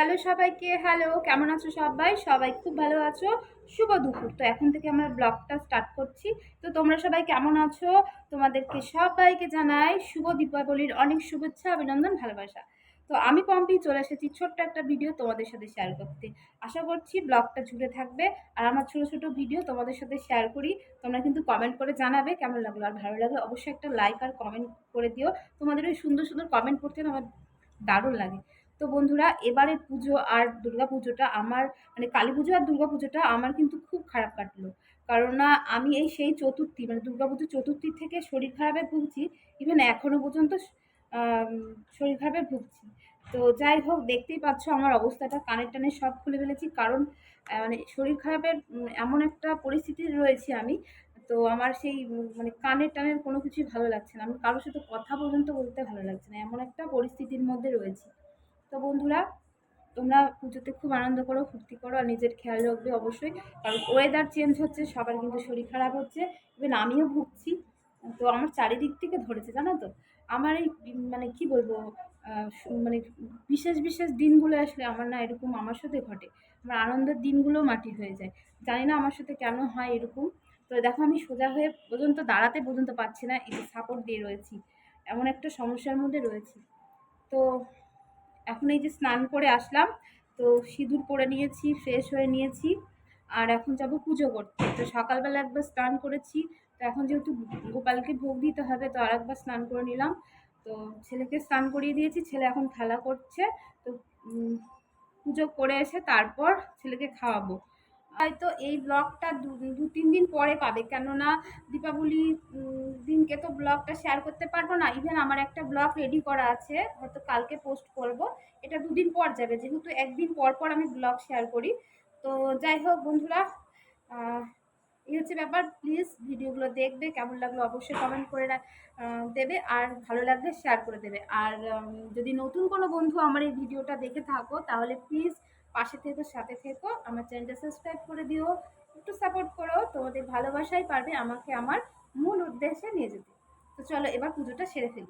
Hello সবাইকে, hello, কেমন আছো সবাই? সবাই খুব ভালো আছো? শুভ দুপুর। তো এখন থেকে আমরা ব্লগটা স্টার্ট করছি। তো তোমরা সবাই কেমন আছো? তোমাদেরকে সবাইকে জানাই শুভ দীপাবলির অনেক শুভেচ্ছা, অভিনন্দন, ভালোবাসা। তো আমি পম্পি, চলে এসেছি ছোট্ট একটা ভিডিও তোমাদের সাথে শেয়ার করতে। আশা করছি ব্লগটা জুড়ে থাকবে। আর আমার ছোটো ছোটো ভিডিও তোমাদের সাথে শেয়ার করি। তোমরা কিন্তু কমেন্ট করে জানাবে কেমন লাগল। আর ভালো লাগলে অবশ্যই একটা লাইক আর কমেন্ট করে দিও। তোমাদের ওই সুন্দর সুন্দর কমেন্ট করতে আমার দারুণ লাগে। তো বন্ধুরা, এবারের পুজো আর দুর্গা পুজোটা আমার মানে কালী পুজো আর দুর্গা পুজোটা আমার কিন্তু খুব খারাপ কাটলো। কারণ না আমি এই সেই চতুর্থী মানে দুর্গা পুজো চতুর্থী থেকে শরীর খারাপে ভুগছি ইভেন এখনও পর্যন্ত শরীর খারাপে ভুগছি। তো যাই হোক, দেখতেই পাচ্ছ আমার অবস্থাটা, কানের টানে সব খুলে ফেলেছি, কারণ মানে শরীর খারাপের এমন একটা পরিস্থিতি রয়েছে আমি, তো আমার সেই মানে কানের টানের কোনো কিছুই ভালো লাগছে না। আমি কারোর সাথে কথা পর্যন্ত বলতে ভালো লাগছে না, এমন একটা পরিস্থিতির মধ্যে রয়েছি। তো বন্ধুরা, তোমরা পুজোতে খুব আনন্দ করো, ফুর্তি করো আর নিজের খেয়াল রাখবে অবশ্যই। কারণ ওয়েদার চেঞ্জ হচ্ছে, সবার কিন্তু শরীর খারাপ হচ্ছে। ইভেন আমিও ভুগছি। তো আমার চারিদিক থেকে ধরেছে, জানো তো? আমার এই মানে কি বলব মানে বিশেষ বিশেষ দিনগুলো আসলে আমার না এরকম আমার সাথে ঘটে। আমার আনন্দের দিনগুলো মাটি হয়ে যায়। জানি না আমার সাথে কেন হয় এরকম। তো দেখো আমি সোজা হয়ে পর্যন্ত দাঁড়াতে পর্যন্ত পারছি না, এই সাপোর্ট দিয়ে রয়েছি। এমন একটা সমস্যার মধ্যে রয়েছি। তো এখন এই যে স্নান করে আসলাম, তো সিঁদুর পরে নিয়েছি ফ্রেশ হয়ে নিয়েছি, আর এখন যাব পুজো করতে। তো সকালবেলা একবার স্নান করেছি, তো এখন যেহেতু গোপালকে ভোগ দিতে হবে, তো আর একবার স্নান করে নিলাম। তো ছেলেকে স্নান করিয়ে দিয়েছি, ছেলে এখন খেলা করছে, তো পুজো করে এসে তারপর ছেলেকে খাওয়াবো। হয়তো এই ব্লগটা দু তিন দিন পরে পাবে। কেননা দীপাবলি দিনকে তো ব্লগটা শেয়ার করতে পারব না। ইভেন আমার একটা ব্লগ রেডি করা আছে, হয়তো কালকে পোস্ট করব। এটা দুদিন পর যাবে, যেহেতু একদিন পর পর আমি ব্লগ শেয়ার করি। তো যাই হোক বন্ধুরা এই হচ্ছে ব্যাপার। প্লিজ ভিডিওগুলো দেখবে, কেমন লাগল অবশ্যই কমেন্ট করে দেবে। আর ভালো লাগলে শেয়ার করে দেবে। আর যদি নতুন কোনো বন্ধু আমার এই ভিডিওটা দেখে থাকো, তাহলে প্লিজ পাশে থেকো, সাথে থেকো, আমার চ্যানেলটা সাবস্ক্রাইব করে দিও, একটু সাপোর্ট করো, তোমাদের ভালোবাসাই পারবে আমাকে আমার মূল উদ্দেশ্যে নিয়ে যেতে। তো চলো এবার পুজোটা সেরে ফেলি।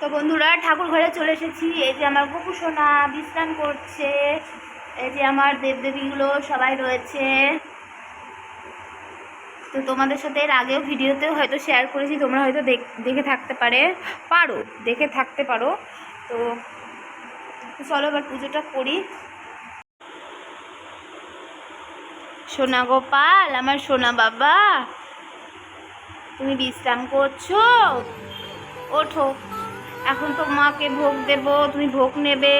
তো বন্ধুরা, ঠাকুর ঘরে চলে এসেছি। এই যে আমার গপু সোনা বিশ্রাম করছে। এই যে আমার দেবদেবীগুলো সবাই রয়েছে। তো তোমাদের সাথে এর আগেও ভিডিওতেও হয়তো শেয়ার করেছি, তোমরা হয়তো দেখ- দেখে থাকতে পারে, পারো, দেখে থাকতে পারো। তো চলো এবার পুজোটা করি। সোনা গোপাল, আমার সোনা বাবা, তুমি বিশ্রাম করছ? ওঠো, এখন তো মাকে ভোগ দেব, তুমি ভোগ নেবে।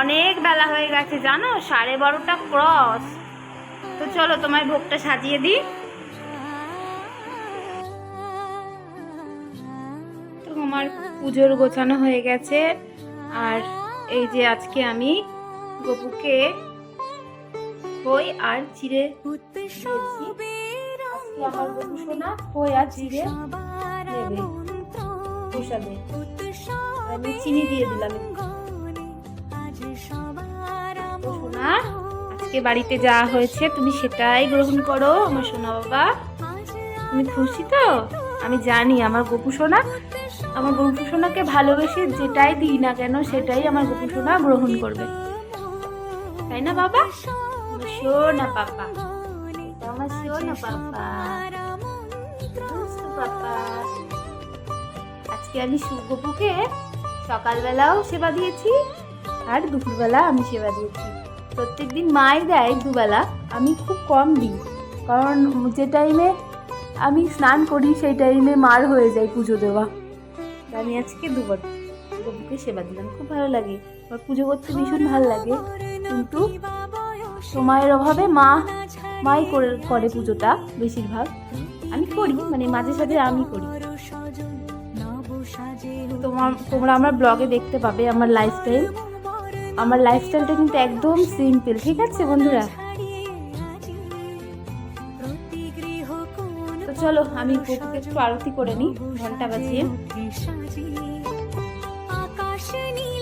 অনেক বেলা হয়ে গেছে, জানো? সাড়ে বারোটা ক্রস। তো চলো তোমার ভোগটা সাজিয়ে দিই। আমার পুজোর গোছানো হয়ে গেছে। আর এই যে আজকে আমি গপুকে খই আর চিড়ে আর চিড়ে আমি চিনি দিয়ে আজকে বাড়িতে যাওয়া হয়েছে তুমি সেটাই গ্রহণ করো, আমার সোনা বাবা। তুমি খুশি তো? আমি জানি আমার গপু সোনা। আমার গপু ভালোবেসে যেটাই দিই না কেন, সেটাই আমার গপু গ্রহণ করবে। তাই না, বাবা? সোনা পাপা? আজকে আমি গপুকে সকালবেলাও সেবা দিয়েছি, আর দুপুরবেলা আমি সেবা দিয়েছি। প্রত্যেকদিন মাই দেয় দুবেলা, আমি খুব কম দিই। কারণ যে টাইমে আমি স্নান করি, সেই টাইমে মার হয়ে যায় পুজো দেওয়া। আমি আজকে দুবার গপুকে সেবা দিলাম, খুব ভালো লাগে। আমার পুজো করতে ভীষণ ভালো লাগে। কিন্তু সময়ের অভাবে মা, মাই করে করে পুজোটা বেশিরভাগ। আমি করি মানে মাঝে সাঝে আমি করি। তোমার, তোমরা আমার ব্লগে দেখতে পাবে আমার লাইফস্টাইল আমার লাইফস্টাইলটা কিন্তু একদম সিম্পল ঠিক আছে বন্ধুরা? চলো আমি গপুকে একটু আরতি করে নিই ঘণ্টা বাজিয়ে। আকাশ নীলে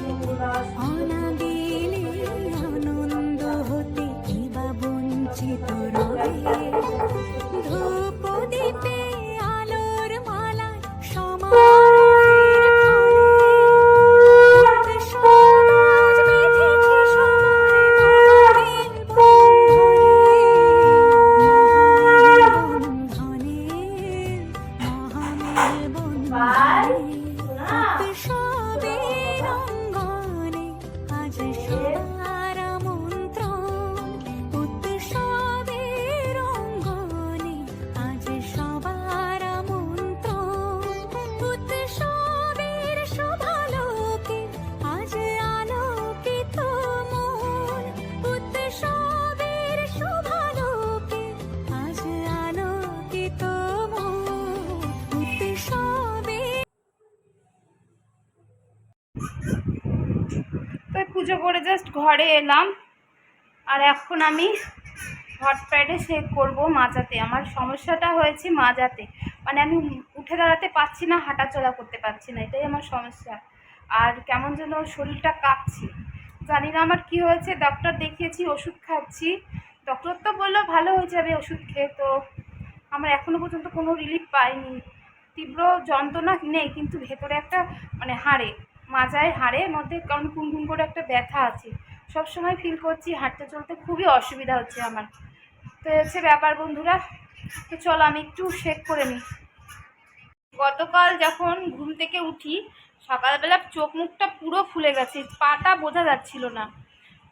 তো পুজো করে জাস্ট ঘরে এলাম। আর এখন আমি হট প্যাডে শেক করব মাজাতে। আমার সমস্যাটা হয়েছে মাজাতে। মানে আমি উঠে দাঁড়াতে পারছি না, হাঁটাচলা করতে পারছি না, এটাই আমার সমস্যা। আর কেমন যেন শরীরটা কাঁপছে। জানি না আমার কি হয়েছে ডক্টর দেখিয়েছি, ওষুধ খাচ্ছি। ডক্টর তো বলল, ভালো হয়ে যাবে ওষুধ খেয়ে তো। আমার এখনও পর্যন্ত কোনো রিলিফ পাইনি। তীব্র যন্ত্রণা নেই, কিন্তু ভেতরে একটা মানে হাড়ে মাজায় হাড়ের মধ্যে কারণ কুনকুন করে একটা ব্যথা আছে। সব সময় ফিল করছি, হাঁটতে চলতে খুবই অসুবিধা হচ্ছে আমার। তো হচ্ছে ব্যাপার বন্ধুরা, তো চলো আমি একটু শেক করে নিই। গতকাল যখন ঘুম থেকে উঠি, সকালবেলা চোখ মুখটা পুরো ফুলে গেছে, পাটা বোঝা যাচ্ছিল না।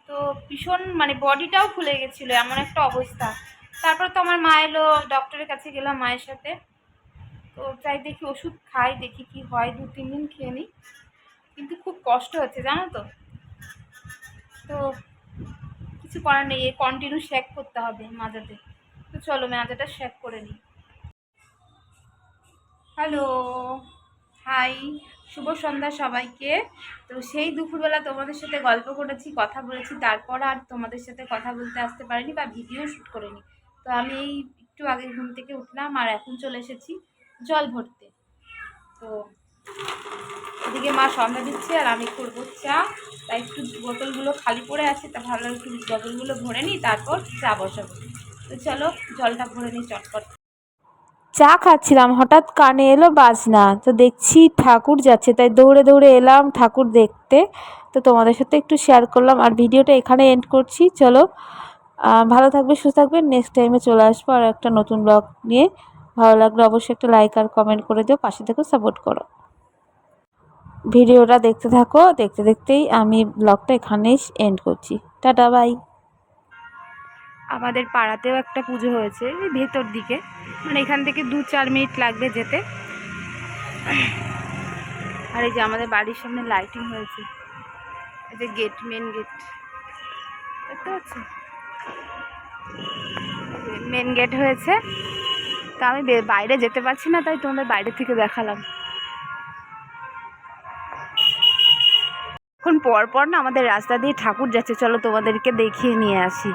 তো ভীষণ মানে বডিটাও ফুলে গেছিল, এমন একটা অবস্থা। তারপর তো আমার মা এলো ডক্টরের কাছে গেলাম মায়ের সাথে। তো চাই দেখি, ওষুধ খাই, দেখি কি হয় দু তিন দিন খেয়ে নিই। কিন্তু খুব কষ্ট হচ্ছে, জানো তো? তো কিছু করার নেই কন্টিনিউ শেক করতে হবে মাজাতে। তো চলো মাজাটা শেক করে নিই। হ্যালো হাই শুভ সন্ধ্যা সবাইকে। তো সেই দুপুরবেলা তোমাদের সাথে গল্প করেছি, কথা বলেছি, তারপর আর তোমাদের সাথে কথা বলতে আসতে পারিনি বা ভিডিও শ্যুট করিনি। তো আমি এই একটু আগে ঘুম থেকে উঠলাম আর এখন চলে এসেছি জল ভরতে। তো এদিকে মা সন্ধ্যা দিচ্ছে আর আমি করব চা। তাই একটু বোতলগুলো খালি পড়ে আছে, তা ভালো একটু বোতলগুলো ভরে নিই, তারপর চা বসাবো। তো চলো, জলটা ভরে নিই চটপট। চা খাচ্ছিলাম, হঠাৎ কানে এলো বাজনা, তো দেখছি ঠাকুর যাচ্ছে, তাই দৌড়ে দৌড়ে এলাম ঠাকুর দেখতে। তো তোমাদের সাথে একটু শেয়ার করলাম, আর ভিডিওটা এখানে এন্ড করছি, চলো। ভালো থাকবে, সুস্থ থাকবে নেক্সট টাইমে চলে আসব আর একটা নতুন ব্লগ নিয়ে। ভালো লাগলে অবশ্যই একটা লাইক আর কমেন্ট করে দিও, পাশে থেকেও সাপোর্ট করো। ভিডিওটা দেখতে থাকো, দেখতে দেখতেই আমি ব্লগটা এখানেই এন্ড করছি। টাটা বাই আমাদের পাড়াতেও একটা পুজো হয়েছে ভেতর দিকে। মানে এখান থেকে দু চার মিনিট লাগবে যেতে। আর এই যে আমাদের বাড়ির সামনে লাইটিং হয়েছে। এই যে গেট মেন গেট দেখতে পাচ্ছি? মেন গেট হয়েছে। তা আমি বাইরে যেতে পারছি না, তাই তোমাদের বাইরে থেকে দেখালাম। এখন পর পর না আমাদের রাস্তা দিয়ে ঠাকুর যাচ্ছে চলো তোমাদেরকে দেখিয়ে নিয়ে আসি।